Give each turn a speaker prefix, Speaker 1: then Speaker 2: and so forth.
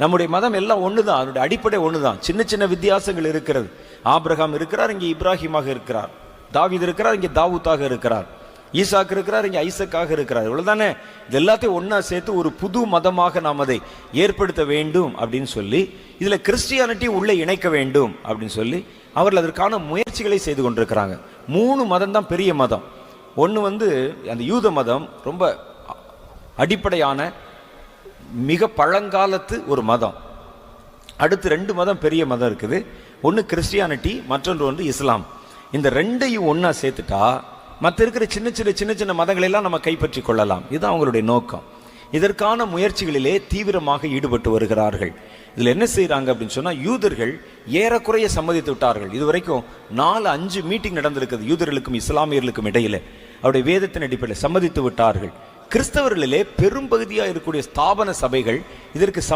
Speaker 1: நம்முடைய மதம் எல்லாம் ஒன்று தான் அதனுடைய அடிப்படை ஒன்று தான் சின்ன சின்ன வித்தியாசங்கள் இருக்கிறது. ஆப்ரஹாம் இருக்கிறார் இங்கே இப்ராஹிமாக இருக்கிறார். தாவித் இருக்கிறார் இங்கே தாவூத்தாக இருக்கிறார். ஈசாக்கு இருக்கிறார் இங்கே ஐசக்காக இருக்கிறார். இவ்வளவுதானே? இது எல்லாத்தையும் ஒன்றா சேர்த்து ஒரு புது மதமாக நாம் அதை ஏற்படுத்த வேண்டும் அப்படின்னு சொல்லி இதில் கிறிஸ்டியானிட்டி உள்ளே இணைக்க வேண்டும் அப்படின்னு சொல்லி அவர்கள் அதற்கான முயற்சிகளை செய்து கொண்டிருக்கிறாங்க. மூணு மதம் தான் பெரிய மதம். ஒன்று வந்து அந்த யூத மதம் ரொம்ப அடிப்படையான மிக பழங்காலத்து ஒரு மதம். அடுத்து ரெண்டு மதம் பெரிய மதம் இருக்குது. ஒன்று கிறிஸ்டியானிட்டி மற்றொன்று வந்து இஸ்லாம். இந்த ரெண்டையும் ஒன்றா சேர்த்துட்டா மற்ற இருக்கிற சின்ன சின்ன சின்ன சின்ன மதங்களை எல்லாம் நம்ம கைப்பற்றி கொள்ளலாம். இதுதான் அவங்களுடைய நோக்கம். இதற்கான முயற்சிகளிலே தீவிரமாக ஈடுபட்டு வருகிறார்கள். இதில் என்ன செய்கிறாங்க அப்படின்னு சொன்னால் யூதர்கள் ஏறக்குறைய சம்மதித்து விட்டார்கள். இதுவரைக்கும் நாலு அஞ்சு மீட்டிங் நடந்திருக்குது யூதர்களுக்கும் இஸ்லாமியர்களுக்கும் இடையில. அவருடைய வேதத்தின் அடிப்படையில் சம்மதித்து விட்டார்கள். கிறிஸ்தவர்களிலே பெரும்பகுதியாக இருக்கக்கூடிய ஸ்தாபன சபைகள் இதற்கு சம்